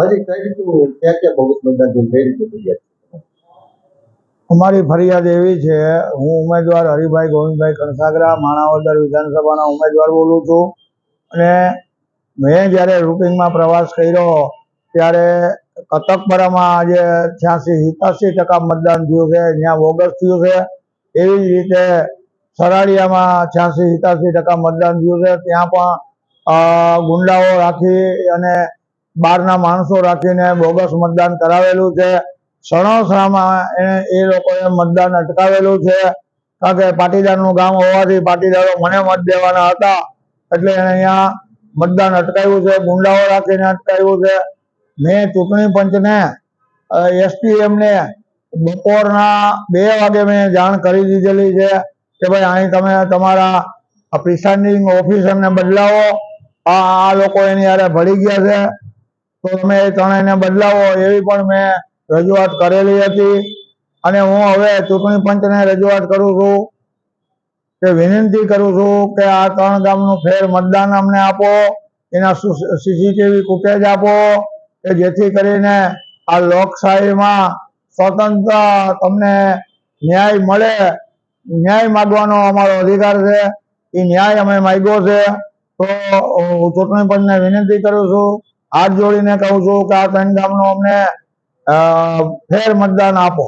હજી કઈ ક્યાં ક્યાં બોગસ મતદાન થયું અમારી ફરિયાદ એવી છે, હું ઉમેદવાર હરિભાઈ ગોવિંદભાઈ કણસાગરા, માણાવદર વિધાનસભાના ઉમેદવાર બોલું છું. અને મેં જ્યારે રૂપિંગમાં પ્રવાસ કર્યો, ત્યારે કતકપરામાં આજે છ્યાસી, સિત્યાસી ટકા મતદાન થયું છે ત્યાં બોગસ થયું છે. એવી જ રીતે સરાડિયામાં છ્યાસી, સિત્યાસી ટકા મતદાન થયું છે. ત્યાં પણ ગુંડાઓ રાખી અને બહારના માણસો રાખીને બોગસ મતદાન કરાવેલું છે. સણોસરામાં એ- લોકોએ મતદાન અટકાવેલું છે. કારણ કે પાટીદારનું ગામ હોવાથી પાટીદારો મને મત દેવાના હતા. એટલે એને અહીંયા મતદાન અટકાવ્યું છે. ગુંડાઓ રાખીને અટકાવ્યું છે. મેં ચૂંટણી પંચને એસપીએમને બપોરના બે વાગે મેં જાણ કરી દીધેલી છે કે ભાઈ અહીં તમે તમારા પ્રિસાઇડિંગ ઓફિસરને બદલાવો. આ લોકો એની હારે ભળી ગયા છે. તો તમે એ ત્રણેયને બદલાવો એવી પણ મેં રજૂઆત કરેલી હતી. અને હું હવે ચૂંટણી પંચને રજૂઆત કરું છું કે વિનંતી કરું છું કે આ ત્રણ ગામનું ફેર મતદાન અમને આપો, એના સીસીટીવી ફૂટેજ આપો, કે જેથી કરીને આ લોકશાહીમાં સ્વતંત્ર તમને ન્યાય મળે. ન્યાય માગવાનો અમારો અધિકાર છે. એ ન્યાય અમે માગ્યો છે. તો હું ચૂંટણી પંચને વિનંતી કરું છું હાથ જોડીને કહું છું કે આ ત્રણ ગામનું અમને ફેર મતદાન આપો.